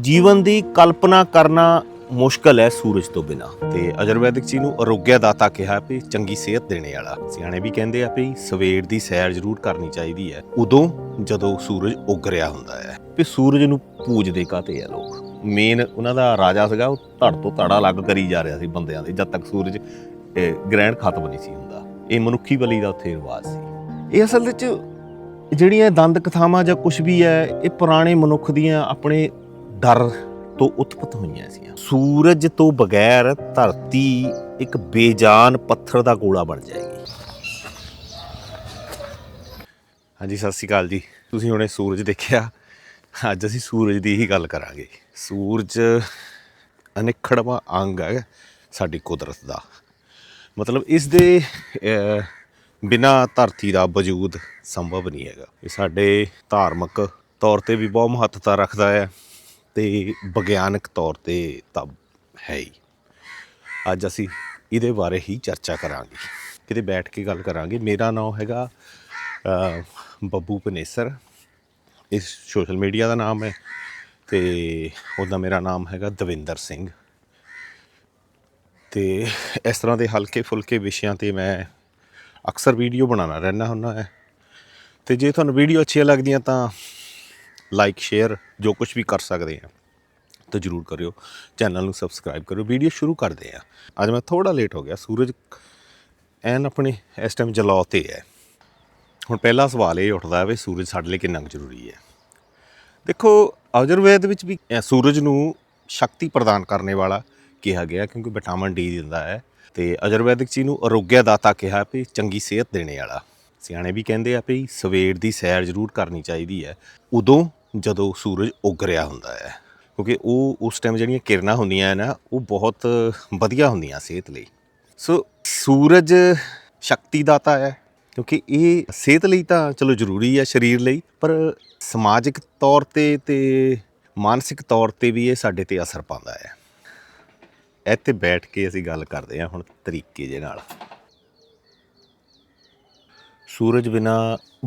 ਜੀਵਨ ਦੀ ਕਲਪਨਾ ਕਰਨਾ ਮੁਸ਼ਕਲ ਹੈ ਸੂਰਜ ਤੋਂ ਬਿਨਾ। ਤੇ ਅਜਰਵੈਦਿਕ ਜੀ ਨੂੰ ਅਰੋਗਿਆ ਦਾਤਾ ਕਿਹਾ ਵੀ ਚੰਗੀ ਸਿਹਤ ਦੇਣੇ ਵਾਲਾ। ਸਿਆਣੇ ਵੀ ਕਹਿੰਦੇ ਆ ਵੀ ਸਵੇਰ ਦੀ ਸੈਰ ਜ਼ਰੂਰ ਕਰਨੀ ਚਾਹੀਦੀ ਹੈ। ਉਦੋਂ ਜਦੋਂ ਸੂਰਜ ਉੱਗ ਰਿਹਾ ਹੁੰਦਾ ਹੈ। ਵੀ ਸੂਰਜ ਨੂੰ ਪੂਜਦੇ ਕਾਤੇ ਆ ਲੋਕ? ਮੇਨ ਉਹਨਾਂ ਦਾ ਰਾਜਾ ਸੀਗਾ, ਉਹ ਧੜ ਤੋਂ ਧੜਾ ਲੱਗ ਕਰੀ ਜਾ ਰਿਹਾ ਸੀ ਬੰਦਿਆਂ ਦੇ, ਜਦ ਤੱਕ ਸੂਰਜ ਗ੍ਰਹਿਣ ਖਤਮ ਨਹੀਂ ਸੀ ਹੁੰਦਾ। ਇਹ ਮਨੁੱਖੀ ਬਲੀ ਦਾ ਉੱਥੇ ਰਿਵਾਜ ਸੀ। ਇਹ ਅਸਲ ਵਿੱਚ ਜਿਹੜੀਆਂ ਦੰਦ ਕਥਾਵਾਂ ਜਾਂ ਕੁਝ ਵੀ ਹੈ, ਇਹ ਪੁਰਾਣੇ ਮਨੁੱਖ ਦੀਆਂ ਆਪਣੇ ਡਰ ਤੋਂ ਉਤਪਤ ਹੋਈਆਂ ਸੀ ਸੂਰਜ ਤੋਂ ਬਗੈਰ ਧਰਤੀ ਇੱਕ ਬੇਜਾਨ ਪੱਥਰ ਦਾ ਗੋਲਾ ਬਣ ਜਾਏਗੀ। ਹਾਂਜੀ ਸਤਿ ਸ਼੍ਰੀ ਅਕਾਲ ਜੀ। ਤੁਸੀਂ ਹੁਣੇ ਸੂਰਜ ਦੇਖਿਆ। ਅੱਜ ਅਸੀਂ ਸੂਰਜ ਦੀ ਹੀ ਗੱਲ ਕਰਾਂਗੇ। ਸੂਰਜ ਅਨਿਖੜਵਾ ਅੰਗ ਹੈ ਸਾਡੀ ਕੁਦਰਤ ਦਾ। ਮਤਲਬ ਇਸ ਦੇ ਅਹ, ਬਿਨਾਂ ਧਰਤੀ ਦਾ ਵਜੂਦ ਸੰਭਵ ਨਹੀਂ ਹੈਗਾ। ਇਹ ਸਾਡੇ ਧਾਰਮਿਕ ਤੌਰ ਤੇ ਵੀ ਬਹੁਤ ਮਹੱਤਤਾ ਰੱਖਦਾ ਹੈ। ਤੇ ਵਿਗਿਆਨਕ ਤੌਰ ਤੇ ਤਾਂ ਹੈ ਹੀ। ਅੱਜ ਅਸੀਂ ਇਹਦੇ ਬਾਰੇ ਹੀ ਚਰਚਾ ਕਰਾਂਗੇ। ਕਿਤੇ ਬੈਠ ਕੇ ਗੱਲ ਕਰਾਂਗੇ। ਮੇਰਾ ਨਾਮ ਹੈਗਾ ਬੱਬੂ ਪਨੇਸਰ। ਇਸ ਸੋਸ਼ਲ ਮੀਡੀਆ ਦਾ ਨਾਮ ਹੈ ਤੇ ਉਹਦਾ ਮੇਰਾ ਨਾਮ ਹੈਗਾ ਦਵਿੰਦਰ ਸਿੰਘ। ਤੇ ਇਸ ਤਰ੍ਹਾਂ ਦੇ ਹਲਕੇ ਫੁਲਕੇ ਵਿਸ਼ਿਆਂ ਤੇ ਮੈਂ ਅਕਸਰ ਵੀਡੀਓ ਬਣਾਉਣਾ ਰਹਿਣਾ ਹੁੰਦਾ ਹੈ। ਤੇ ਜੇ ਤੁਹਾਨੂੰ ਵੀਡੀਓ ਅੱਛੀਆਂ ਲੱਗਦੀਆਂ ਤਾਂ ਲਾਈਕ ਸ਼ੇਅਰ ਜੋ ਕੁਝ ਵੀ ਕਰ ਸਕਦੇ ਆ, ਤਾਂ ਜਰੂਰ ਕਰਿਓ। ਚੈਨਲ ਨੂੰ ਸਬਸਕ੍ਰਾਈਬ ਕਰਿਓ। ਵੀਡੀਓ ਸ਼ੁਰੂ ਕਰਦੇ ਆ। ਅੱਜ ਮੈਂ ਥੋੜਾ ਲੇਟ ਹੋ ਗਿਆ। ਸੂਰਜ ਐਨ ਆਪਣੇ ਇਸ ਟਾਈਮ ਜਲਾਉ ਤੇ ਹੈ। ਹੁਣ ਪਹਿਲਾ ਸਵਾਲ ਇਹ ਉੱਠਦਾ ਹੈ ਵੀ ਸੂਰਜ ਸਾਡੇ ਲਈ ਕਿੰਨਾ ਕੁ ਜ਼ਰੂਰੀ ਹੈ। ਦੇਖੋ, ਆਯੁਰਵੇਦ ਵਿੱਚ ਵੀ ਸੂਰਜ ਨੂੰ ਸ਼ਕਤੀ ਪ੍ਰਦਾਨ ਕਰਨ ਵਾਲਾ ਕਿਹਾ ਗਿਆ ਕਿਉਂਕਿ ਵਿਟਾਮਿਨ ਡੀ ਦਿੰਦਾ ਹੈ ਤੇ ਆਯੁਰਵੈਦਿਕ ਜੀ ਨੂੰ ਅਰੋਗਿਆ ਦਾਤਾ ਕਿਹਾ ਵੀ ਚੰਗੀ ਸਿਹਤ ਦੇਣੇ ਵਾਲਾ। ਸਿਆਣੇ ਵੀ ਕਹਿੰਦੇ ਆ ਵੀ ਸਵੇਰ ਦੀ ਸੈਰ ਜ਼ਰੂਰ ਕਰਨੀ ਚਾਹੀਦੀ ਹੈ। ਉਦੋਂ ਜਦੋਂ ਸੂਰਜ ਉੱਗ ਰਿਹਾ ਹੁੰਦਾ ਹੈ, ਕਿਉਂਕਿ ਉਹ ਉਸ ਟਾਈਮ ਜਿਹੜੀਆਂ ਕਿਰਨਾਂ ਹੁੰਦੀਆਂ ਹੈ ਨਾ, ਉਹ ਬਹੁਤ ਵਧੀਆ ਹੁੰਦੀਆਂ ਸਿਹਤ ਲਈ। ਸੋ ਸੂਰਜ ਸ਼ਕਤੀ ਦਾਤਾ ਹੈ, ਕਿਉਂਕਿ ਇਹ ਸਿਹਤ ਲਈ ਤਾਂ ਚਲੋ ਜ਼ਰੂਰੀ ਹੈ ਸਰੀਰ ਲਈ, ਪਰ ਸਮਾਜਿਕ ਤੌਰ ਤੇ ਤੇ ਮਾਨਸਿਕ ਤੌਰ ਤੇ ਵੀ ਇਹ ਸਾਡੇ ਤੇ ਅਸਰ ਪਾਉਂਦਾ ਹੈ। ਇੱਥੇ ਬੈਠ ਕੇ ਅਸੀਂ ਗੱਲ ਕਰਦੇ ਹਾਂ ਹੁਣ ਤਰੀਕੇ ਦੇ ਨਾਲ। ਸੂਰਜ ਬਿਨਾ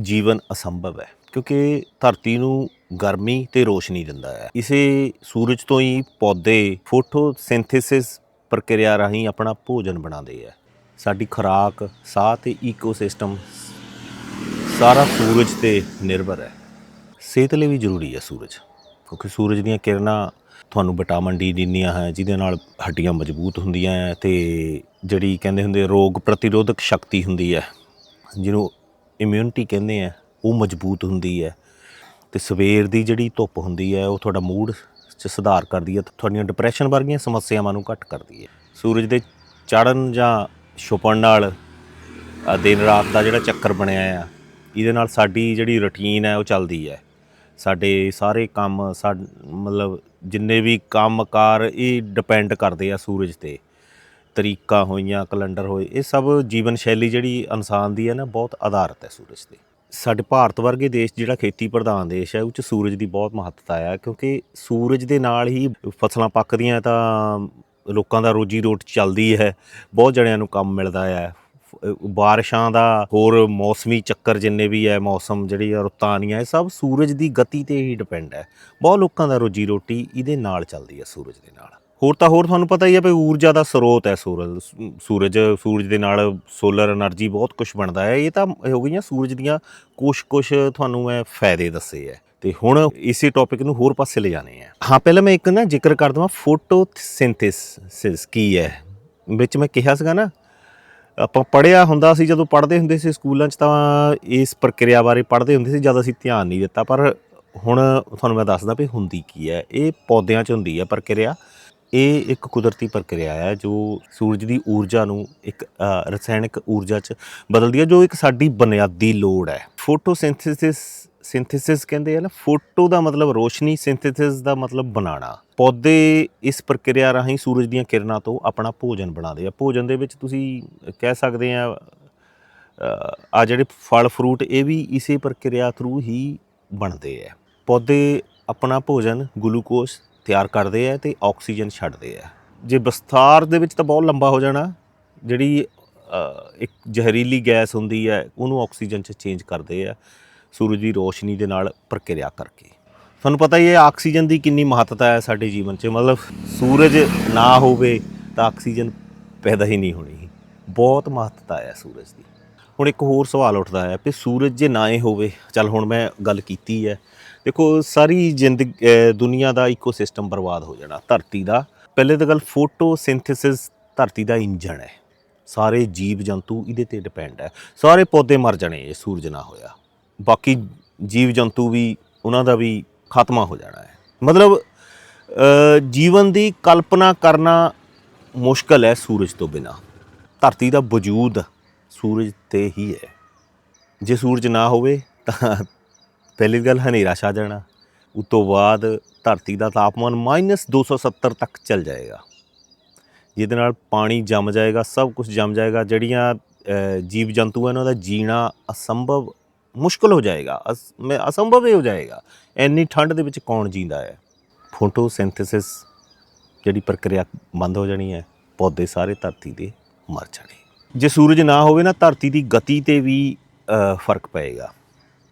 ਜੀਵਨ ਅਸੰਭਵ ਹੈ, ਕਿਉਂਕਿ ਧਰਤੀ ਨੂੰ ਗਰਮੀ ਤੇ ਰੋਸ਼ਨੀ ਦਿੰਦਾ ਹੈ। ਇਸੇ ਸੂਰਜ ਤੋਂ ਹੀ ਪੌਦੇ ਫੋਟੋਸਿੰਥੇਸਿਸ ਪ੍ਰਕਿਰਿਆ ਰਾਹੀਂ ਆਪਣਾ ਭੋਜਨ ਬਣਾਉਂਦੇ ਆ ਸਾਡੀ ਖੁਰਾਕ, ਸਾਹ ਤੇ ਈਕੋਸਿਸਟਮ ਸਾਰਾ ਸੂਰਜ ਤੇ ਨਿਰਭਰ ਹੈ। ਸਿਹਤ ਲਈ ਵੀ ਜ਼ਰੂਰੀ ਹੈ ਸੂਰਜ, ਕਿਉਂਕਿ ਸੂਰਜ ਦੀਆਂ ਕਿਰਨਾਂ ਤੁਹਾਨੂੰ ਵਿਟਾਮਿਨ ਡੀ ਦਿੰਦੀਆਂ ਹੈ ਜਿਹਦੇ ਨਾਲ ਹੱਡੀਆਂ ਮਜ਼ਬੂਤ ਹੁੰਦੀਆਂ ਹੈ ਤੇ ਜਿਹੜੀ ਕਹਿੰਦੇ ਹੁੰਦੇ ਰੋਗ ਪ੍ਰਤੀਰੋਧਕ ਸ਼ਕਤੀ ਹੁੰਦੀ ਹੈ, ਜਿਹਨੂੰ ਇਮਿਊਨਿਟੀ ਕਹਿੰਦੇ ਆ, ਉਹ ਮਜ਼ਬੂਤ ਹੁੰਦੀ ਹੈ। ਤੇ ਸਵੇਰ ਦੀ ਜਿਹੜੀ ਧੁੱਪ ਹੁੰਦੀ ਹੈ, ਉਹ ਤੁਹਾਡਾ ਮੂਡ 'ਚ ਸੁਧਾਰ ਕਰਦੀ ਹੈ ਤੇ ਤੁਹਾਡੀਆਂ ਡਿਪਰੈਸ਼ਨ ਵਰਗੀਆਂ ਸਮੱਸਿਆਵਾਂ ਨੂੰ ਘੱਟ ਕਰਦੀ ਹੈ। ਸੂਰਜ ਦੇ ਚੜ੍ਹਨ ਜਾਂ ਛੁਪਣ ਨਾਲ ਦਿਨ ਰਾਤ ਦਾ ਜਿਹੜਾ ਚੱਕਰ ਬਣਿਆ ਆ, ਇਹਦੇ ਨਾਲ ਸਾਡੀ ਜਿਹੜੀ ਰੁਟੀਨ ਹੈ, ਉਹ ਚੱਲਦੀ ਹੈ। ਸਾਡੇ ਸਾਰੇ ਕੰਮ, ਸਾ, ਮਤਲਬ ਜਿੰਨੇ ਵੀ ਕੰਮਕਾਰ, ਇਹ ਡਿਪੈਂਡ ਕਰਦੇ ਆ ਸੂਰਜ ਤੇ। ਤਰੀਕਾ ਹੋਈਆਂ ਕੈਲੰਡਰ ਹੋਏ, ਇਹ ਸਭ ਜੀਵਨ ਸ਼ੈਲੀ ਜਿਹੜੀ ਇਨਸਾਨ ਦੀ ਹੈ ਨਾ, ਬਹੁਤ ਆਧਾਰਿਤ ਹੈ ਸੂਰਜ ਤੇ। ਸਾਡੇ ਭਾਰਤ ਵਰਗੇ ਦੇਸ਼ ਜਿਹੜਾ ਖੇਤੀ ਪ੍ਰਧਾਨ ਦੇਸ਼ ਹੈ, ਉਹ ਚ ਸੂਰਜ ਦੀ ਬਹੁਤ ਮਹੱਤਤਾ ਹੈ ਕਿਉਂਕਿ ਸੂਰਜ ਦੇ ਨਾਲ ਹੀ ਫਸਲਾਂ ਪੱਕਦੀਆਂ ਤਾਂ ਲੋਕਾਂ ਦਾ ਰੋਜੀ ਰੋਟ ਚੱਲਦੀ ਹੈ, ਬਹੁਤ ਜਣਿਆਂ ਨੂੰ ਕੰਮ ਮਿਲਦਾ ਹੈ ਬਾਰਿਸ਼ਾਂ ਦਾ ਹੋਰ ਮੌਸਮੀ ਚੱਕਰ ਜਿੰਨੇ ਵੀ ਹੈ ਮੌਸਮ ਜਿਹੜੀ ਆ ਰੁੱਤਾਂ ਆਉਣੀਆਂ ਇਹ ਸਭ ਸੂਰਜ ਦੀ ਗਤੀ ਤੇ ਹੀ ਡਿਪੈਂਡ ਹੈ। ਬਹੁਤ ਲੋਕਾਂ ਦਾ ਰੋਜੀ ਰੋਟੀ ਇਹਦੇ ਨਾਲ ਚੱਲਦੀ ਹੈ ਸੂਰਜ ਦੇ ਨਾਲ। ਹੋਰ ਤਾਂ ਹੋਰ ਤੁਹਾਨੂੰ ਪਤਾ ਹੀ ਹੈ ਵੀ ਊਰਜਾ ਦਾ ਸਰੋਤ ਹੈ ਸੂਰਜ ਸੂਰਜ ਸੂਰਜ ਦੇ ਨਾਲ ਸੋਲਰ એનર્ਜੀ ਬਹੁਤ ਕੁਝ ਬਣਦਾ ਹੈ। ਇਹ ਤਾਂ ਹੋ ਗਈਆਂ ਸੂਰਜ ਦੀਆਂ ਕੁਛ-ਕੁਛ ਤੁਹਾਨੂੰ ਮੈਂ ਫਾਇਦੇ ਦੱਸੇ ਹੈ। ਤੇ ਹੁਣ ਇਸੇ ਟੌਪਿਕ ਨੂੰ ਹੋਰ ਪਾਸੇ ਲੈ ਜਾਣੇ ਆ ਹਾਂ, ਪਹਿਲਾਂ ਮੈਂ ਇੱਕ ਨਾ ਜ਼ਿਕਰ ਕਰ ਦਵਾਂ ਫੋਟੋਸਿੰਥੇਸਿਸ ਕੀ ਹੈ? ਵਿੱਚ ਮੈਂ ਕਿਹਾ ਸੀਗਾ ਨਾ, ਆਪਾਂ ਪੜਿਆ ਹੁੰਦਾ ਸੀ, ਜਦੋਂ ਪੜ੍ਹਦੇ ਹੁੰਦੇ ਸੀ ਸਕੂਲਾਂ 'ਚ ਤਾਂ ਇਸ ਪ੍ਰਕਿਰਿਆ ਬਾਰੇ ਪੜ੍ਹਦੇ ਹੁੰਦੇ ਸੀ ਜ਼ਿਆਦਾ ਅਸੀਂ ਧਿਆਨ ਨਹੀਂ ਦਿੱਤਾ। ਪਰ ਹੁਣ ਤੁਹਾਨੂੰ ਮੈਂ ਦੱਸਦਾ ਵੀ ਹੁੰਦੀ ਕੀ ਹੈ। ਇਹ ਪੌਦਿਆਂ 'ਚ ਹੁੰਦੀ ਹੈ ਪ੍ਰਕਿਰਿਆ। ਇਹ ਇੱਕ ਕੁਦਰਤੀ ਪ੍ਰਕਿਰਿਆ ਹੈ ਜੋ ਸੂਰਜ ਦੀ ਊਰਜਾ ਨੂੰ ਇੱਕ ਅ, ਰਸਾਇਣਿਕ ਊਰਜਾ 'ਚ ਬਦਲਦੀ ਹੈ ਜੋ ਇੱਕ ਸਾਡੀ ਬੁਨਿਆਦੀ ਲੋੜ ਹੈ। ਫੋਟੋਸਿੰਥੇਸਿਸ ਸਿੰਥੇਸਿਸ ਕਹਿੰਦੇ ਆ ਨਾ ਫੋਟੋ ਦਾ ਮਤਲਬ ਰੋਸ਼ਨੀ ਸਿੰਥੇਸਿਸ ਦਾ ਮਤਲਬ ਬਣਾਉਣਾ। ਪੌਦੇ ਇਸ ਪ੍ਰਕਿਰਿਆ ਰਾਹੀਂ ਸੂਰਜ ਦੀਆਂ ਕਿਰਨਾਂ ਤੋਂ ਆਪਣਾ ਭੋਜਨ ਬਣਾਉਂਦੇ ਆ। ਭੋਜਨ ਦੇ ਵਿੱਚ ਤੁਸੀਂ ਕਹਿ ਸਕਦੇ ਆ ਆ ਜਿਹੜੇ ਫਲ ਫਰੂਟ ਇਹ ਵੀ ਇਸੇ ਪ੍ਰਕਿਰਿਆ ਥਰੂ ਹੀ ਬਣਦੇ ਆ। ਪੌਦੇ ਆਪਣਾ ਭੋਜਨ ਗਲੂਕੋਜ਼ ਤਿਆਰ ਕਰਦੇ ਆ ਤੇ ਆਕਸੀਜਨ ਛੱਡਦੇ ਆ। ਜੇ ਵਿਸਥਾਰ ਦੇ ਵਿੱਚ ਤਾਂ ਬਹੁਤ ਲੰਬਾ ਹੋ ਜਾਣਾ, ਜਿਹੜੀ ਇੱਕ ਜ਼ਹਿਰੀਲੀ ਗੈਸ ਹੁੰਦੀ ਹੈ, ਉਹਨੂੰ ਆਕਸੀਜਨ 'ਚ ਚੇਂਜ ਕਰਦੇ ਆ, ਸੂਰਜ ਦੀ ਰੋਸ਼ਨੀ ਦੇ ਨਾਲ ਪ੍ਰਕਿਰਿਆ ਕਰਕੇ। ਤੁਹਾਨੂੰ ਪਤਾ ਹੀ ਹੈ, ਆਕਸੀਜਨ ਦੀ ਕਿੰਨੀ ਮਹੱਤਤਾ ਹੈ ਸਾਡੇ ਜੀਵਨ 'ਚ। ਮਤਲਬ ਸੂਰਜ ਨਾ ਹੋਵੇ ਤਾਂ ਆਕਸੀਜਨ ਪੈਦਾ ਹੀ ਨਹੀਂ ਹੋਣੀ। ਬਹੁਤ ਮਹੱਤਤਾ ਹੈ ਸੂਰਜ ਦੀ। ਹੁਣ ਇੱਕ ਹੋਰ ਸਵਾਲ ਉੱਠਦਾ ਹੈ ਕਿ ਸੂਰਜ ਜੇ ਨਾ ਹੀ ਹੋਵੇ, ਚੱਲ ਹੁਣ ਮੈਂ ਗੱਲ ਕੀਤੀ ਹੈ ਦੇਖੋ, ਸਾਰੀ ਜ਼ਿੰਦਗੀ ਦੁਨੀਆ ਦਾ ਇਕੋਸਿਸਟਮ ਬਰਬਾਦ ਹੋ ਜਾਣਾ, ਧਰਤੀ ਦਾ। ਪਹਿਲੇ ਤਾਂ ਗੱਲ ਫੋਟੋਸਿੰਥੇਸਿਸ ਧਰਤੀ ਦਾ ਇੰਜਣ ਹੈ। ਸਾਰੇ ਜੀਵ ਜੰਤੂ ਇਹਦੇ ਤੇ ਡਿਪੈਂਡ ਹੈ। ਸਾਰੇ ਪੌਦੇ ਮਰ ਜਾਣੇ ਜੇ ਸੂਰਜ ਨਾ ਹੋਇਆ। ਬਾਕੀ ਜੀਵ ਜੰਤੂ ਵੀ, ਉਹਨਾਂ ਦਾ ਵੀ ਖਾਤਮਾ ਹੋ ਜਾਣਾ ਹੈ। ਮਤਲਬ ਜੀਵਨ ਦੀ ਕਲਪਨਾ ਕਰਨਾ ਮੁਸ਼ਕਲ ਹੈ ਸੂਰਜ ਤੋਂ ਬਿਨਾ। ਧਰਤੀ ਦਾ ਵਜੂਦ ਸੂਰਜ ਤੇ ਹੀ ਹੈ। ਜੇ ਸੂਰਜ ਨਾ ਹੋਵੇ ਤਾਂ ਪਹਿਲੀ ਗੱਲ ਹਨੇਰਾ ਛਾ ਜਾਣਾ। ਉਸ ਤੋਂ ਬਾਅਦ ਧਰਤੀ ਦਾ ਤਾਪਮਾਨ -270 ਤੱਕ ਚਲ ਜਾਏਗਾ। ਜਿਹਦੇ ਨਾਲ ਪਾਣੀ ਜੰਮ ਜਾਏਗਾ, ਸਭ ਕੁਝ ਜੰਮ ਜਾਏਗਾ। ਜਿਹੜੀਆਂ ਜੀਵ ਜੰਤੂ ਹਨ ਉਹਨਾਂ ਦਾ ਜੀਣਾ ਅਸੰਭਵ ਮੁਸ਼ਕਲ ਹੋ ਜਾਏਗਾ। ਅਸ- ਅਸੰਭਵ ਹੀ ਹੋ ਜਾਏਗਾ। ਇੰਨੀ ਠੰਡ ਦੇ ਵਿੱਚ ਕੌਣ ਜੀਂਦਾ ਹੈ? ਫੋਟੋਸਿੰਥੇਸਿਸ ਜਿਹੜੀ ਪ੍ਰਕਿਰਿਆ ਬੰਦ ਹੋ ਜਾਣੀ ਹੈ, ਪੌਦੇ ਸਾਰੇ ਧਰਤੀ ਦੇ ਮਰ ਜਾਣੇ। ਜੇ ਸੂਰਜ ਨਾ ਹੋਵੇ ਨਾ, ਧਰਤੀ ਦੀ ਗਤੀ ਤੇ ਵੀ ਫ਼ਰਕ ਪਏਗਾ।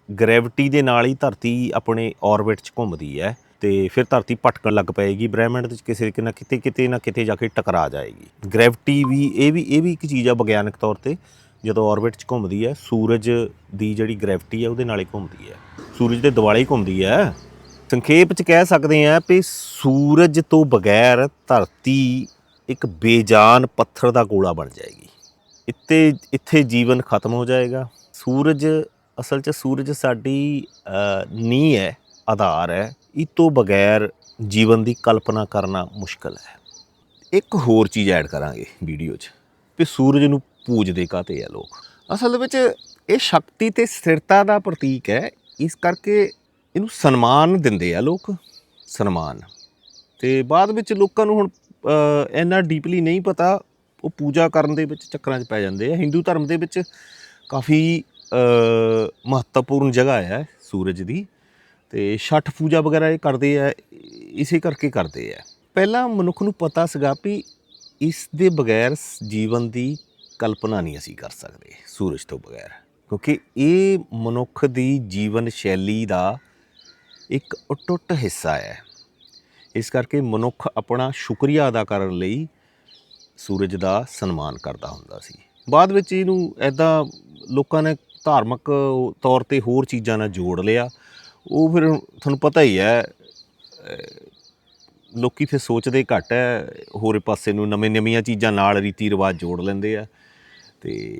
ਗ੍ਰੈਵਿਟੀ ਦੇ ਨਾਲ ਹੀ ਧਰਤੀ ਆਪਣੇ ਔਰਬਿਟ 'ਚ ਘੁੰਮਦੀ ਹੈ ਤੇ ਫਿਰ ਧਰਤੀ ਭਟਕਣ ਲੱਗ ਪਏਗੀ ਬ੍ਰਹਿਮੰਡ ਦੇ ਵਿੱਚ ਕਿਸੇ ਨਾ ਕਿਤੇ ਕਿਤੇ ਨਾ ਕਿਤੇ ਜਾ ਕੇ ਟਕਰਾ ਜਾਏਗੀ। ਗ੍ਰੈਵਿਟੀ ਵੀ ਇਹ ਵੀ ਇਹ ਵੀ ਇੱਕ ਚੀਜ਼ ਆ ਵਿਗਿਆਨਕ ਤੌਰ ਤੇ, ਜਦੋਂ ਔਰਬਿਟ 'ਚ ਘੁੰਮਦੀ ਹੈ, ਸੂਰਜ ਦੀ ਜਿਹੜੀ ਗ੍ਰੈਵਿਟੀ ਹੈ ਉਹਦੇ ਨਾਲ ਹੀ ਘੁੰਮਦੀ ਹੈ। ਸੂਰਜ ਦੇ ਦੁਆਲੇ ਹੀ ਘੁੰਮਦੀ ਹੈ। ਸੰਖੇਪ 'ਚ ਕਹਿ ਸਕਦੇ ਆ ਵੀ ਸੂਰਜ ਤੋਂ ਬਗੈਰ ਧਰਤੀ ਇੱਕ ਬੇਜਾਨ ਪੱਥਰ ਦਾ ਗੋਲਾ ਬਣ ਜਾਏਗੀ। ਇੱਥੇ ਇੱਥੇ ਜੀਵਨ ਖਤਮ ਹੋ ਜਾਏਗਾ। ਸੂਰਜ ਅਸਲ 'ਚ ਸੂਰਜ ਸਾਡੀ ਅ, ਨੀਂਹ ਹੈ ਆਧਾਰ ਹੈ। ਇਹ ਤੋਂ ਬਗੈਰ ਜੀਵਨ ਦੀ ਕਲਪਨਾ ਕਰਨਾ ਮੁਸ਼ਕਲ ਹੈ। ਇੱਕ ਹੋਰ ਚੀਜ਼ ਐਡ ਕਰਾਂਗੇ ਵੀਡੀਓ 'ਚ ਵੀ ਸੂਰਜ ਨੂੰ ਪੂਜਦੇ ਕਾਤੇ ਆ ਲੋਕ? ਅਸਲ ਵਿੱਚ ਇਹ ਸ਼ਕਤੀ ਤੇ ਸਥਿਰਤਾ ਦਾ ਪ੍ਰਤੀਕ ਹੈ। ਇਸ ਕਰਕੇ ਇਹਨੂੰ ਸਨਮਾਨ ਦਿੰਦੇ ਆ ਲੋਕ ਸਨਮਾਨ। ਤੇ ਬਾਅਦ ਵਿੱਚ ਲੋਕਾਂ ਨੂੰ ਹੁਣ ਇੰਨਾ ਡੀਪਲੀ ਨਹੀਂ ਪਤਾ ਉਹ ਪੂਜਾ ਕਰਨ ਦੇ ਵਿੱਚ ਚੱਕਰਾਂ 'ਚ ਪੈ ਜਾਂਦੇ ਆ। ਹਿੰਦੂ ਧਰਮ ਦੇ ਵਿੱਚ ਕਾਫੀ ਮਹੱਤਵਪੂਰਨ ਜਗ੍ਹਾ ਹੈ ਸੂਰਜ ਦੀ ਤੇ ਛਠ ਪੂਜਾ ਵਗੈਰਾ ਇਹ ਕਰਦੇ ਆ, ਇਸੇ ਕਰਕੇ ਕਰਦੇ ਆ। ਪਹਿਲਾਂ ਮਨੁੱਖ ਨੂੰ ਪਤਾ ਸੀਗਾ ਵੀ ਇਸ ਦੇ ਬਗੈਰ ਜੀਵਨ ਦੀ ਕਲਪਨਾ ਨਹੀਂ ਅਸੀਂ ਕਰ ਸਕਦੇ, ਸੂਰਜ ਤੋਂ ਬਗੈਰ। ਕਿਉਂਕਿ ਇਹ ਮਨੁੱਖ ਦੀ ਜੀਵਨ ਸ਼ੈਲੀ ਦਾ ਇੱਕ ਅਟੁੱਟ ਹਿੱਸਾ ਹੈ। ਇਸ ਕਰਕੇ ਮਨੁੱਖ ਆਪਣਾ ਸ਼ੁਕਰੀਆ ਅਦਾ ਕਰਨ ਲਈ ਸੂਰਜ ਦਾ ਸਨਮਾਨ ਕਰਦਾ ਹੁੰਦਾ ਸੀ। ਬਾਅਦ ਵਿੱਚ ਇਹਨੂੰ ਐਦਾਂ ਲੋਕਾਂ ਨੇ ਧਾਰਮਿਕ ਤੌਰ ਤੇ ਹੋਰ ਚੀਜ਼ਾਂ ਨਾਲ ਜੋੜ ਲਿਆ। ਉਹ ਫਿਰ ਤੁਹਾਨੂੰ ਪਤਾ ਹੀ ਹੈ ਅਹ, ਲੋਕੀ ਫਿਰ ਸੋਚਦੇ ਘੱਟ ਹੈ ਹੋਰ ਪਾਸੇ ਨੂੰ ਨਵੇਂ ਨਵੀਆਂ ਚੀਜ਼ਾਂ ਨਾਲ ਰੀਤੀ ਰਿਵਾਜ ਜੋੜ ਲੈਂਦੇ ਆ। ਤੇ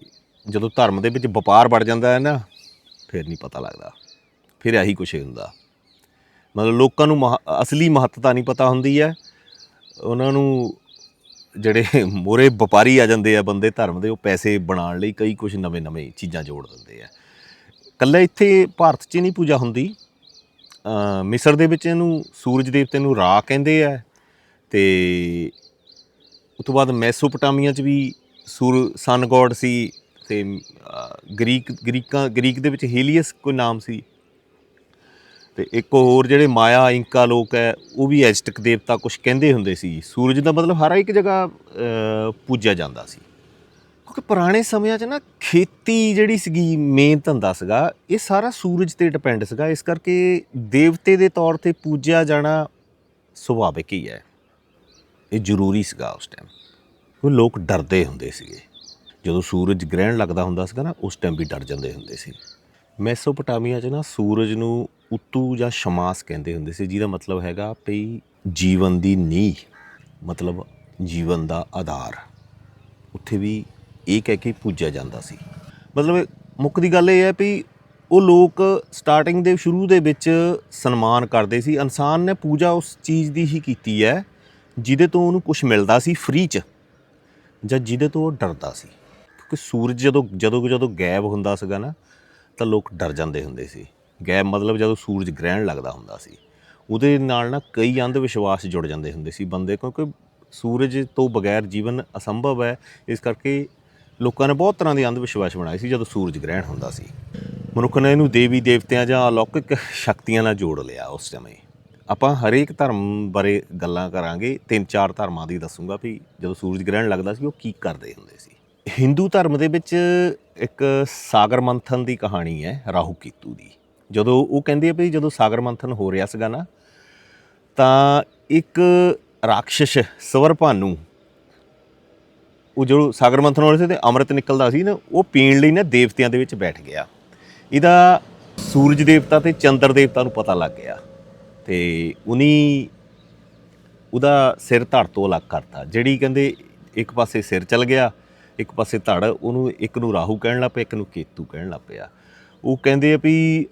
ਜਦੋਂ ਧਰਮ ਦੇ ਵਿੱਚ ਵਪਾਰ ਵੜ ਜਾਂਦਾ ਹੈ ਨਾ ਫਿਰ ਨਹੀਂ ਪਤਾ ਲੱਗਦਾ। ਫਿਰ ਇਹੀ ਕੁਛ ਹੁੰਦਾ। ਮਤਲਬ ਲੋਕਾਂ ਨੂੰ ਮਹ- ਅਸਲੀ ਮਹੱਤਤਾ ਨਹੀਂ ਪਤਾ ਹੁੰਦੀ ਹੈ। ਉਹਨਾਂ ਨੂੰ ਜਿਹੜੇ ਮੋਰੇ ਵਪਾਰੀ ਆ ਜਾਂਦੇ ਆ ਬੰਦੇ ਧਰਮ ਦੇ ਉਹ ਪੈਸੇ ਬਣਾਉਣ ਲਈ ਕਈ ਕੁਝ ਨਵੇਂ ਨਵੇਂ ਚੀਜ਼ਾਂ ਜੋੜ ਦਿੰਦੇ ਆ। ਕੱਲਾ ਇੱਥੇ ਭਾਰਤ 'ਚ ਨਹੀਂ ਪੂਜਾ ਹੁੰਦੀ। ਮਿਸਰ ਦੇ ਵਿੱਚ ਇਹਨੂੰ ਸੂਰਜ ਦੇਵਤੇ ਨੂੰ ਰਾ ਕਹਿੰਦੇ ਆ ਤੇ ਉਸ ਤੋਂ ਬਾਅਦ ਮੈਸੋਪੋਟਾਮੀਆ 'ਚ ਵੀ ਸੂਰ ਸਨ ਗੋਡ ਸੀ ਤੇ ਅ, ਗ੍ਰੀਕ ਗ੍ਰੀਕਾਂ ਗ੍ਰੀਕ ਦੇ ਵਿੱਚ ਹੀਲੀਅਸ ਕੋਈ ਨਾਮ ਸੀ। ਤੇ ਇੱਕ ਹੋਰ ਜਿਹੜੇ ਮਾਇਆ, ਇੰਕਾ ਲੋਕ ਹੈ, ਉਹ ਵੀ ਐਜ਼ਟਕ ਦੇਵਤਾ ਕੁਝ ਕਹਿੰਦੇ ਹੁੰਦੇ ਸੀ। ਸੂਰਜ ਦਾ ਮਤਲਬ ਹਰ ਇੱਕ ਜਗ੍ਹਾ ਪੂਜਿਆ ਜਾਂਦਾ ਸੀ। ਕਿਉਂਕਿ ਪੁਰਾਣੇ ਸਮਿਆਂ 'ਚ ਨਾ ਖੇਤੀ ਜਿਹੜੀ ਸੀਗੀ ਮੇਨ ਧੰਦਾ ਸੀਗਾ, ਇਹ ਸਾਰਾ ਸੂਰਜ ਤੇ ਡਿਪੈਂਡ ਸੀਗਾ। ਇਸ ਕਰਕੇ ਦੇਵਤੇ ਦੇ ਤੌਰ ਤੇ ਪੂਜਿਆ ਜਾਣਾ ਸੁਭਾਵਿਕ ਹੀ ਹੈ। ਇਹ ਜ਼ਰੂਰੀ ਸੀਗਾ ਉਸ ਟਾਈਮ ਉਹ ਲੋਕ ਡਰਦੇ ਹੁੰਦੇ ਸੀਗੇ। ਜਦੋਂ ਸੂਰਜ ਗ੍ਰਹਿਣ ਲੱਗਦਾ ਹੁੰਦਾ ਸੀਗਾ ਨਾ, ਉਸ ਟਾਈਮ ਵੀ ਡਰ ਜਾਂਦੇ ਹੁੰਦੇ ਸੀ। ਮੈਸੋਪੋਟਾਮੀਆ 'ਚ ਨਾ ਸੂਰਜ ਨੂੰ ਉਤੂ ਜਾਂ ਸ਼ਮਾਸ ਕਹਿੰਦੇ ਹੁੰਦੇ ਸੀ, ਜਿਹਦਾ ਮਤਲਬ ਹੈਗਾ ਵੀ ਜੀਵਨ ਦੀ ਨੀਂਹ, ਮਤਲਬ ਜੀਵਨ ਦਾ ਆਧਾਰ। ਉੱਥੇ ਵੀ ਇਹ ਕਹਿ ਕੇ ਪੂਜਿਆ ਜਾਂਦਾ ਸੀ। ਮਤਲਬ ਮੁੱਖ ਦੀ ਗੱਲ ਇਹ ਹੈ ਵੀ ਉਹ ਲੋਕ ਸਟਾਰਟਿੰਗ ਦੇ ਸ਼ੁਰੂ ਦੇ ਵਿੱਚ ਸਨਮਾਨ ਕਰਦੇ ਸੀ। ਇਨਸਾਨ ਨੇ ਪੂਜਾ ਉਸ ਚੀਜ਼ ਦੀ ਹੀ ਕੀਤੀ ਹੈ, ਜਿਹਦੇ ਤੋਂ ਉਹਨੂੰ ਕੁਝ ਮਿਲਦਾ ਸੀ ਫ੍ਰੀ ਚ, ਜਾਂ ਜਿਹਦੇ ਤੋਂ ਉਹ ਡਰਦਾ ਸੀ। ਕਿਉਂਕਿ ਸੂਰਜ ਜਦੋਂ ਜਦੋਂ ਜਦੋਂ ਗਾਇਬ ਹੁੰਦਾ ਸੀਗਾ ਨਾ, ਤਾਂ ਲੋਕ ਡਰ ਜਾਂਦੇ ਹੁੰਦੇ ਸੀ। ਗਾਇਬ ਮਤਲਬ ਜਦੋਂ ਸੂਰਜ ਗ੍ਰਹਿਣ ਲੱਗਦਾ ਹੁੰਦਾ ਸੀ, ਉਹਦੇ ਨਾਲ ਨਾ ਕਈ ਅੰਧ ਵਿਸ਼ਵਾਸ ਜੁੜ ਜਾਂਦੇ ਹੁੰਦੇ ਸੀ ਬੰਦੇ, ਕਿਉਂਕਿ ਸੂਰਜ ਤੋਂ ਬਗੈਰ ਜੀਵਨ ਅਸੰਭਵ ਹੈ। ਇਸ ਕਰਕੇ ਲੋਕਾਂ ਨੇ ਬਹੁਤ ਤਰ੍ਹਾਂ ਦੇ ਅੰਧ ਵਿਸ਼ਵਾਸ ਬਣਾਏ ਸੀ ਜਦੋਂ ਸੂਰਜ ਗ੍ਰਹਿਣ ਹੁੰਦਾ ਸੀ। ਮਨੁੱਖ ਨੇ ਇਹਨੂੰ ਦੇਵੀ ਦੇਵਤਿਆਂ ਜਾਂ ਅਲੌਕਿਕ ਸ਼ਕਤੀਆਂ ਨਾਲ ਜੋੜ ਲਿਆ ਉਸ ਸਮੇਂ। ਆਪਾਂ ਹਰੇਕ ਧਰਮ ਬਾਰੇ ਗੱਲਾਂ ਕਰਾਂਗੇ, ਤਿੰਨ ਚਾਰ ਧਰਮਾਂ ਦੀ ਦੱਸੂਗਾ ਵੀ ਜਦੋਂ ਸੂਰਜ ਗ੍ਰਹਿਣ ਲੱਗਦਾ ਸੀ ਉਹ ਕੀ ਕਰਦੇ ਹੁੰਦੇ ਸੀ। ਹਿੰਦੂ ਧਰਮ ਦੇ ਵਿੱਚ ਇੱਕ ਸਾਗਰ ਮੰਥਨ ਦੀ ਕਹਾਣੀ ਹੈ, ਰਾਹੂ ਕੀਤੂ ਦੀ। ਜਦੋਂ ਉਹ ਕਹਿੰਦੇ ਆ ਵੀ ਜਦੋਂ ਸਾਗਰ ਮੰਥਨ ਹੋ ਰਿਹਾ ਸੀਗਾ ਨਾ, ਤਾਂ ਇੱਕ ਰਾਖਸ਼ ਸਵਰ ਭਾਨੂ, ਉਹ ਜੋ ਸਾਗਰ ਮੰਥਨ ਹੋ ਰਿਹਾ ਸੀ ਤੇ ਅੰਮ੍ਰਿਤ ਨਿਕਲਦਾ ਸੀ ਨਾ, ਉਹ ਪੀਣ ਲਈ ਨਾ ਦੇਵਤਿਆਂ ਦੇ ਵਿੱਚ ਬੈਠ ਗਿਆ। ਇਹਦਾ ਸੂਰਜ ਦੇਵਤਾ ਤੇ ਚੰਦਰ ਦੇਵਤਾ ਨੂੰ ਪਤਾ ਲੱਗ ਗਿਆ ਤੇ ਉਨੀ ਉਹਦਾ ਸਿਰ ਧੜ ਤੋਂ ਅਲੱਗ ਕਰਤਾ, ਜਿਹੜੀ ਕਹਿੰਦੇ ਇੱਕ ਪਾਸੇ ਸਿਰ ਚਲ ਗਿਆ, ਇੱਕ ਪਾਸੇ ਧੜ, ਉਹਨੂੰ ਇੱਕ ਨੂੰ ਰਾਹੂ ਕਹਿਣ ਲੱਗ ਪਿਆ, ਇੱਕ ਨੂੰ ਕੇਤੂ ਕਹਿਣ ਲੱਗ ਪਿਆ। ਉਹ ਕਹਿੰਦੇ ਆ ਵੀ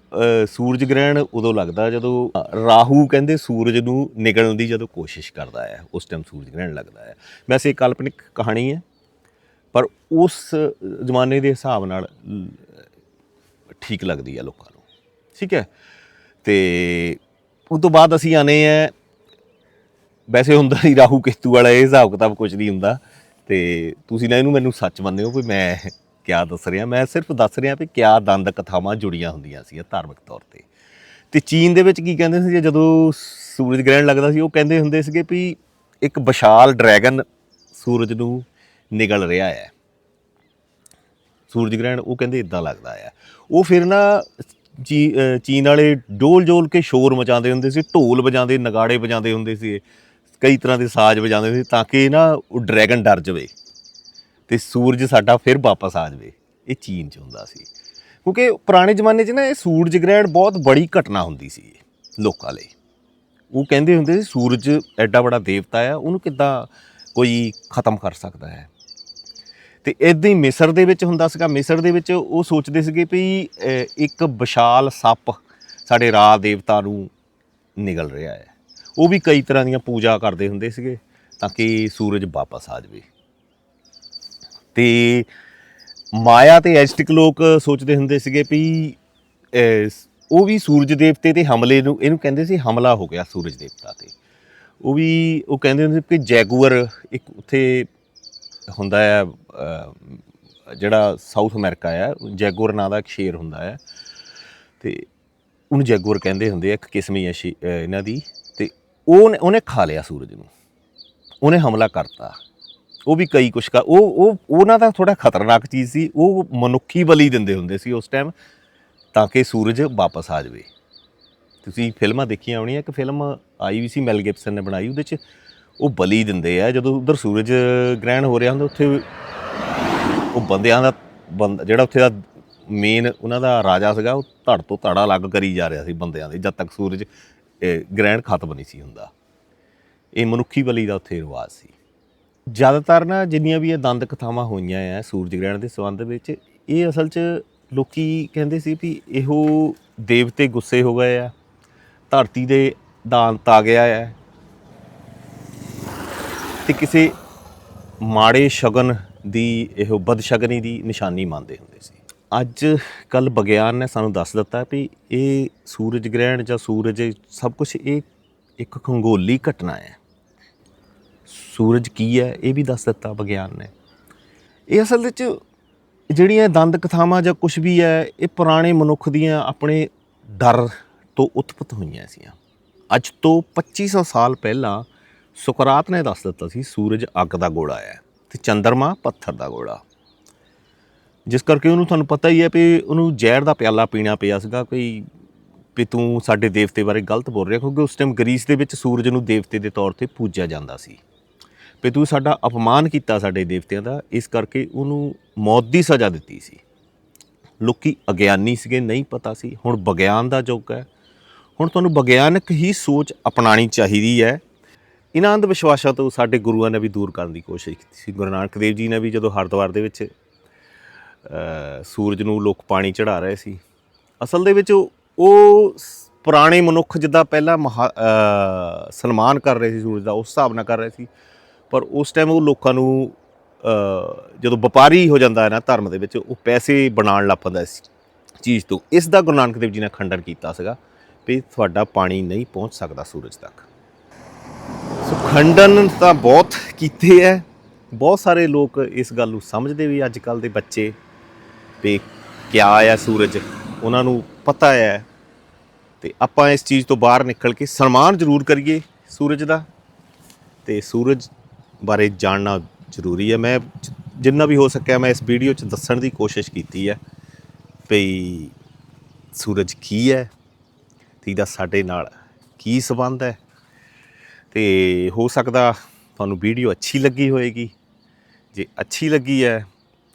ਸੂਰਜ ਗ੍ਰਹਿਣ ਉਦੋਂ ਲੱਗਦਾ ਜਦੋਂ ਰਾਹੂ ਕਹਿੰਦੇ ਸੂਰਜ ਨੂੰ ਨਿਗਲਣ ਦੀ ਜਦੋਂ ਕੋਸ਼ਿਸ਼ ਕਰਦਾ ਹੈ, ਉਸ ਟਾਈਮ ਸੂਰਜ ਗ੍ਰਹਿਣ ਲੱਗਦਾ ਹੈ। ਵੈਸੇ ਕਾਲਪਨਿਕ ਕਹਾਣੀ ਹੈ, ਪਰ ਉਸ ਜ਼ਮਾਨੇ ਦੇ ਹਿਸਾਬ ਨਾਲ ਠੀਕ ਲੱਗਦੀ ਹੈ ਲੋਕਾਂ ਨੂੰ। ਠੀਕ ਹੈ? ਤੇ ਉਸ ਤੋਂ ਬਾਅਦ ਅਸੀਂ ਆਨੇ ਆ, ਵੈਸੇ ਹੁੰਦਾ ਹੀ ਰਾਹੂ ਕੇਤੂ ਵਾਲਾ ਇਹ ਹਿਸਾਬ ਕਿਤਾਬ ਕੁਝ ਨਹੀਂ ਹੁੰਦਾ, ਤੇ ਤੁਸੀਂ ਨਾ ਇਹਨੂੰ ਮੈਨੂੰ ਸੱਚ ਮੰਨਿਓ ਵੀ ਮੈਂ ਕਿਆ ਦੱਸ ਰਿਹਾ, ਮੈਂ ਸਿਰਫ ਦੱਸ ਰਿਹਾ ਵੀ ਕਿਆ ਦੰਦ ਕਥਾਵਾਂ ਜੁੜੀਆਂ ਹੁੰਦੀਆਂ ਸੀ ਧਾਰਮਿਕ ਤੌਰ ਤੇ। ਤੇ ਚੀਨ ਦੇ ਵਿੱਚ ਕੀ ਕਹਿੰਦੇ ਸੀ ਜਦੋਂ ਸੂਰਜ ਗ੍ਰਹਿਣ ਲੱਗਦਾ ਸੀ, ਉਹ ਕਹਿੰਦੇ ਹੁੰਦੇ ਸੀਗੇ ਵੀ ਇੱਕ ਵਿਸ਼ਾਲ ਡਰੈਗਨ ਸੂਰਜ ਨੂੰ ਨਿਗਲ ਰਿਹਾ ਹੈ। ਸੂਰਜ ਗ੍ਰਹਿਣ, ਉਹ ਕਹਿੰਦੇ ਇਦਾਂ ਲੱਗਦਾ ਆ ਉਹ ਫਿਰ ਨਾ ਚੀ- ਚੀਨ ਵਾਲੇ ਡੋਲ ਜੋਲ ਕੇ ਸ਼ੋਰ ਮਚਾਉਂਦੇ ਹੁੰਦੇ ਸੀ, ਢੋਲ ਵਜਾਉਂਦੇ, ਨਗਾੜੇ ਵਜਾਉਂਦੇ ਹੁੰਦੇ ਸੀ, ਕਈ ਤਰ੍ਹਾਂ ਦੇ ਸਾਜ਼ ਵਜਾਉਂਦੇ ਸੀ, ਤਾਂ ਕਿ ਨਾ ਉਹ ਡਰੈਗਨ ਡਰ ਜਾਵੇ। ਤੇ ਸੂਰਜ ਸਾਡਾ ਫਿਰ ਵਾਪਸ ਆ ਜਾਵੇ। ਇਹ ਚੀਨ 'ਚ ਹੁੰਦਾ ਸੀ। ਕਿਉਂਕਿ ਪੁਰਾਣੇ ਜ਼ਮਾਨੇ 'ਚ ਨਾ ਇਹ ਸੂਰਜ ਗ੍ਰਹਿਣ ਬਹੁਤ ਬੜੀ ਘਟਨਾ ਹੁੰਦੀ ਸੀ ਲੋਕਾਂ ਲਈ। ਉਹ ਕਹਿੰਦੇ ਹੁੰਦੇ ਸੀ, ਸੂਰਜ ਐਡਾ ਬੜਾ ਦੇਵਤਾ ਆ, ਉਹਨੂੰ ਕਿੱਦਾਂ ਕੋਈ ਖਤਮ ਕਰ ਸਕਦਾ ਹੈ? ਤੇ ਇਦਾਂ ਹੀ ਮਿਸਰ ਦੇ ਵਿੱਚ ਹੁੰਦਾ ਸੀਗਾ। ਮਿਸਰ ਦੇ ਵਿੱਚ ਉਹ ਸੋਚਦੇ ਸੀਗੇ ਵੀ ਇੱਕ ਵਿਸ਼ਾਲ ਸੱਪ ਸਾਡੇ ਰਾਜ ਦੇਵਤਾ ਨੂੰ ਨਿਗਲ ਰਿਹਾ ਹੈ। ਉਹ ਵੀ ਕਈ ਤਰ੍ਹਾਂ ਦੀਆਂ ਪੂਜਾ ਕਰਦੇ ਹੁੰਦੇ ਸੀਗੇ ਤਾਂ ਕਿ ਸੂਰਜ ਵਾਪਸ ਆ ਜਾਵੇ। ਤੇ ਮਾਇਆ ਤੇ ਐਜ਼ਟਿਕ ਲੋਕ ਸੋਚਦੇ ਹੁੰਦੇ ਸੀਗੇ ਵੀ ਉਹ ਵੀ ਸੂਰਜ ਦੇਵਤੇ ਤੇ ਹਮਲੇ ਨੂੰ, ਇਹਨੂੰ ਕਹਿੰਦੇ ਸੀ ਹਮਲਾ ਹੋ ਗਿਆ ਸੂਰਜ ਦੇਵਤਾ ਤੇ। ਉਹ ਵੀ, ਉਹ ਕਹਿੰਦੇ ਹੁੰਦੇ ਸੀ ਕਿ ਜੈਗੂਅਰ ਇੱਕ ਉੱਥੇ ਹੁੰਦਾ ਹੈ ਜਿਹੜਾ ਸਾਊਥ ਅਮਰੀਕਾ ਆ, ਜੈਗੂਅਰ ਨਾਂ ਦਾ ਇੱਕ ਸ਼ੇਰ ਹੁੰਦਾ ਹੈ ਤੇ ਉਹਨੂੰ ਜੈਗੂਅਰ ਕਹਿੰਦੇ ਹੁੰਦੇ ਆ, ਇੱਕ ਕਿਸਮ ਹੀ ਹੈ ਸ਼ੇ- ਇਹਨਾਂ ਦੀ। ਤੇ ਉਹਨੇ ਉਹਨੇ ਖਾ ਲਿਆ ਸੂਰਜ ਨੂੰ। ਉਹਨੇ ਹਮਲਾ ਕਰਤਾ। ਉਹ ਵੀ ਕਈ ਕੁਛ ਕਰ, ਉਹ ਉਹ, ਉਹਨਾਂ ਦਾ ਥੋੜਾ ਖਤਰਨਾਕ ਚੀਜ਼ ਸੀ, ਉਹ ਮਨੁੱਖੀ ਬਲੀ ਦਿੰਦੇ ਹੁੰਦੇ ਸੀ ਉਸ ਟਾਈਮ ਤਾਂ ਕਿ ਸੂਰਜ ਵਾਪਸ ਆ ਜਾਵੇ। ਤੁਸੀਂ ਫਿਲਮਾਂ ਦੇਖੀਆਂ ਹੋਣੀਆਂ, ਇੱਕ ਫਿਲਮ ਆਈ ਵੀ ਸੀ ਮੈਲ ਗਿਬਸਨ ਨੇ ਬਣਾਈ, ਉਹਦੇ 'ਚ ਉਹ ਬਲੀ ਦਿੰਦੇ ਆ, ਜਦੋਂ ਉਧਰ ਸੂਰਜ ਗ੍ਰਹਿਣ ਹੋ ਰਿਹਾ ਹੁੰਦਾ, ਉੱਥੇ ਉਹ ਬੰਦਿਆਂ ਦਾ ਬੰਦ ਜਿਹੜਾ ਉੱਥੇ ਦਾ ਮੇਨ ਉਹਨਾਂ ਦਾ ਰਾਜਾ ਸੀਗਾ, ਉਹ ਧੜ ਤੋਂ ਧੜਾ ਅਲੱਗ ਕਰੀ ਜਾ ਰਿਹਾ ਸੀ ਬੰਦਿਆਂ ਦੇ, ਜਦ ਤੱਕ ਸੂਰਜ ਗ੍ਰਹਿਣ ਖਤਮ ਨਹੀਂ ਸੀ ਹੁੰਦਾ। ਇਹ ਮਨੁੱਖੀ ਬਲੀ ਦਾ ਉੱਥੇ ਰਿਵਾਜ ਸੀ। ਜ਼ਿਆਦਾਤਰ ਨਾ ਜਿੰਨੀਆਂ ਵੀ ਇਹ ਦੰਦ ਕਥਾਵਾਂ ਹੋਈਆਂ ਆ ਸੂਰਜ ਗ੍ਰਹਿਣ ਦੇ ਸੰਬੰਧ ਵਿੱਚ, ਇਹ ਅਸਲ 'ਚ ਲੋਕੀ ਕਹਿੰਦੇ ਸੀ ਵੀ ਇਹੋ ਦੇਵਤੇ ਗੁੱਸੇ ਹੋ ਗਏ ਆ, ਧਰਤੀ ਦੇ ਦਾ ਅੰਤ ਆ ਗਿਆ ਹੈ ਤੇ ਕਿਸੇ ਮਾੜੇ ਸ਼ਗਨ ਦੀ, ਇਹੋ ਬਦਸ਼ਗਨੀ ਦੀ ਨਿਸ਼ਾਨੀ ਮੰਨਦੇ ਹੁੰਦੇ ਸੀ। ਅੱਜ ਕੱਲ ਵਿਗਿਆਨ ਨੇ ਸਾਨੂੰ ਦੱਸ ਦਿੱਤਾ ਵੀ ਇਹ ਸੂਰਜ ਗ੍ਰਹਿਣ ਜਾਂ ਸੂਰਜ, ਸਭ ਕੁਝ ਇਹ ਇੱਕ ਖੰਗੋਲੀ ਘਟਨਾ ਹੈ ਸੂਰਜ ਕੀ ਹੈ, ਇਹ ਵੀ ਦੱਸ ਦਿੱਤਾ ਵਿਗਿਆਨ ਨੇ। ਇਹ ਅਸਲ ਵਿੱਚ ਜਿਹੜੀਆਂ ਦੰਦ ਕਥਾਵਾਂ ਜਾਂ ਕੁਝ ਵੀ ਹੈ, ਇਹ ਪੁਰਾਣੇ ਮਨੁੱਖ ਦੀਆਂ ਆਪਣੇ ਡਰ ਤੋਂ ਉਤਪਤ ਹੋਈਆਂ ਸੀਆਂ। ਅੱਜ ਤੋਂ 2500 ਸਾਲ ਪਹਿਲਾਂ ਸੁਕਰਾਤ ਨੇ ਦੱਸ ਦਿੱਤਾ ਸੀ, ਸੂਰਜ ਅੱਗ ਦਾ ਗੋਲਾ ਹੈ ਤੇ ਚੰਦਰਮਾ ਪੱਥਰ ਦਾ ਗੋਲਾ। ਜਿਸ ਕਰਕੇ ਉਹਨੂੰ ਤੁਹਾਨੂੰ ਪਤਾ ਹੀ ਹੈ ਵੀ ਉਹਨੂੰ ਜ਼ਹਿਰ ਦਾ ਪਿਆਲਾ ਪੀਣਾ ਪਿਆ ਸੀਗਾ, ਕੋਈ ਵੀ ਤੂੰ ਸਾਡੇ ਦੇਵਤੇ ਬਾਰੇ ਗਲਤ ਬੋਲ ਰਿਹਾ, ਕਿਉਂਕਿ ਉਸ ਟਾਈਮ ਗ੍ਰੀਸ ਦੇ ਵਿੱਚ ਸੂਰਜ ਨੂੰ ਦੇਵਤੇ ਦੇ ਤੌਰ ਤੇ ਪੂਜਿਆ ਜਾਂਦਾ ਸੀ। ਵੀ ਤੂੰ ਸਾਡਾ ਅਪਮਾਨ ਕੀਤਾ ਸਾਡੇ ਦੇਵਤਿਆਂ ਦਾ, ਇਸ ਕਰਕੇ ਉਹਨੂੰ ਮੌਤ ਦੀ ਸਜ਼ਾ ਦਿੱਤੀ ਸੀ। ਲੋਕੀ ਅਗਿਆਨੀ ਸੀਗੇ, ਨਹੀਂ ਪਤਾ ਸੀ। ਹੁਣ ਵਿਗਿਆਨ ਦਾ ਯੁੱਗ ਹੈ। ਹੁਣ ਤੁਹਾਨੂੰ ਵਿਗਿਆਨਕ ਹੀ ਸੋਚ ਅਪਣਾਣੀ ਚਾਹੀਦੀ ਹੈ। ਇਹਨਾਂ ਅੰਧ ਵਿਸ਼ਵਾਸਾਂ ਤੋਂ ਸਾਡੇ ਗੁਰੂਆਂ ਨੇ ਵੀ ਦੂਰ ਕਰਨ ਦੀ ਕੋਸ਼ਿਸ਼ ਕੀਤੀ ਸੀ। ਗੁਰੂ ਨਾਨਕ ਦੇਵ ਜੀ ਨੇ ਵੀ ਜਦੋਂ ਹਰਿਦੁਆਰ ਦੇ ਵਿੱਚ ਸੂਰਜ ਨੂੰ ਲੋਕ ਪਾਣੀ ਚੜਾ ਰਹੇ ਸੀ, ਅਸਲ ਦੇ ਵਿੱਚ ਉਹ- ਪੁਰਾਣੇ ਮਨੁੱਖ ਜਿੱਦਾਂ ਪਹਿਲਾਂ ਮਹਾ- ਸਨਮਾਨ ਕਰ ਰਹੇ ਸੀ, ਸੂਰਜ ਦਾ, ਉਸ ਹਿਸਾਬ ਨਾਲ ਕਰ ਰਹੇ ਸੀ। ਪਰ ਉਸ ਟਾਈਮ ਉਹ ਲੋਕਾਂ ਨੂੰ ਜਦੋਂ ਵਪਾਰੀ ਹੋ ਜਾਂਦਾ ਹੈ ਨਾ ਧਰਮ ਦੇ ਵਿੱਚ, ਉਹ ਪੈਸੇ ਬਣਾਉਣ ਲੱਗ ਪੈਂਦਾ ਇਸ ਚੀਜ਼ ਤੋਂ। ਇਸ ਦਾ ਗੁਰੂ ਨਾਨਕ ਦੇਵ ਜੀ ਨੇ ਖੰਡਨ ਕੀਤਾ ਸੀਗਾ ਵੀ ਤੁਹਾਡਾ ਪਾਣੀ ਨਹੀਂ ਪਹੁੰਚ ਸਕਦਾ ਸੂਰਜ ਤੱਕ। ਸੋ ਖੰਡਨ ਤਾਂ ਬਹੁਤ ਕੀਤੇ ਹੈ। ਬਹੁਤ ਸਾਰੇ ਲੋਕ ਇਸ ਗੱਲ ਨੂੰ ਸਮਝਦੇ ਵੀ ਅੱਜ ਕੱਲ ਦੇ ਬੱਚੇ ਵੀ ਕਿਆ ਆ ਸੂਰਜ, ਉਹਨਾਂ ਨੂੰ ਪਤਾ ਹੈ। ਤੇ ਆਪਾਂ ਇਸ ਚੀਜ਼ ਤੋਂ ਬਾਹਰ ਨਿਕਲ ਕੇ ਸਨਮਾਨ ਜ਼ਰੂਰ ਕਰੀਏ ਸੂਰਜ ਦਾ। ਤੇ ਸੂਰਜ ਬਾਰੇ ਜਾਣਨਾ ਜ਼ਰੂਰੀ ਹੈ। ਮੈਂ ਜਿੰਨਾ ਵੀ ਹੋ ਸਕਿਆ ਮੈਂ ਇਸ ਵੀਡੀਓ 'ਚ ਦੱਸਣ ਦੀ ਕੋਸ਼ਿਸ਼ ਕੀਤੀ ਹੈ ਵੀ ਸੂਰਜ ਕੀ ਹੈ ਤੇ ਇਹਦਾ ਸਾਡੇ ਨਾਲ ਕੀ ਸਬੰਧ ਹੈ ਤੇ ਹੋ ਸਕਦਾ ਤੁਹਾਨੂੰ ਵੀਡੀਓ ਅੱਛੀ ਲੱਗੀ ਹੋਏਗੀ। ਜੇ ਅੱਛੀ ਲੱਗੀ ਹੈ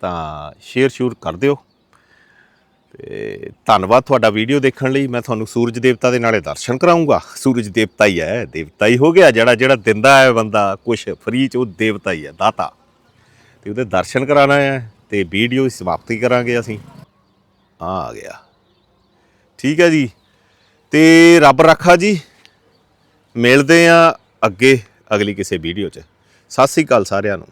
ਤਾਂ ਸ਼ੇਅਰ ਸ਼ੂਰ ਕਰ ਦਿਓ। ਤੇ ਧੰਨਵਾਦ ਤੁਹਾਡਾ ਵੀਡੀਓ ਦੇਖਣ ਲਈ। ਮੈਂ ਤੁਹਾਨੂੰ ਸੂਰਜ ਦੇਵਤਾ ਦੇ ਨਾਲੇ ਦਰਸ਼ਨ ਕਰਾਉਂਗਾ ਸੂਰਜ ਦੇਵਤਾ ਹੀ ਹੈ, ਦੇਵਤਾ ਹੀ ਹੋ ਗਿਆ। ਜਿਹੜਾ ਜਿਹੜਾ ਦਿੰਦਾ ਹੈ ਬੰਦਾ, ਕੁਛ ਫਰੀ ਚ, ਉਹ ਦੇਵਤਾ ਹੀ ਹੈ, ਦਾਤਾ। ਤੇ ਉਹਦੇ ਦਰਸ਼ਨ ਕਰਾਣਾ ਹੈ ਤੇ ਵੀਡੀਓ ਸਮਾਪਤੀ ਕਰਾਂਗੇ ਅਸੀਂ। ਆ ਆ ਗਿਆ। ਠੀਕ ਹੈ ਜੀ। ਤੇ ਰੱਬ ਰੱਖਾ ਜੀ, ਮਿਲਦੇ ਆ ਅੱਗੇ ਅਗਲੀ ਕਿਸੇ ਵੀਡੀਓ 'ਚ। ਸਤਿ ਸ੍ਰੀ ਅਕਾਲ ਸਾਰਿਆਂ ਨੂੰ।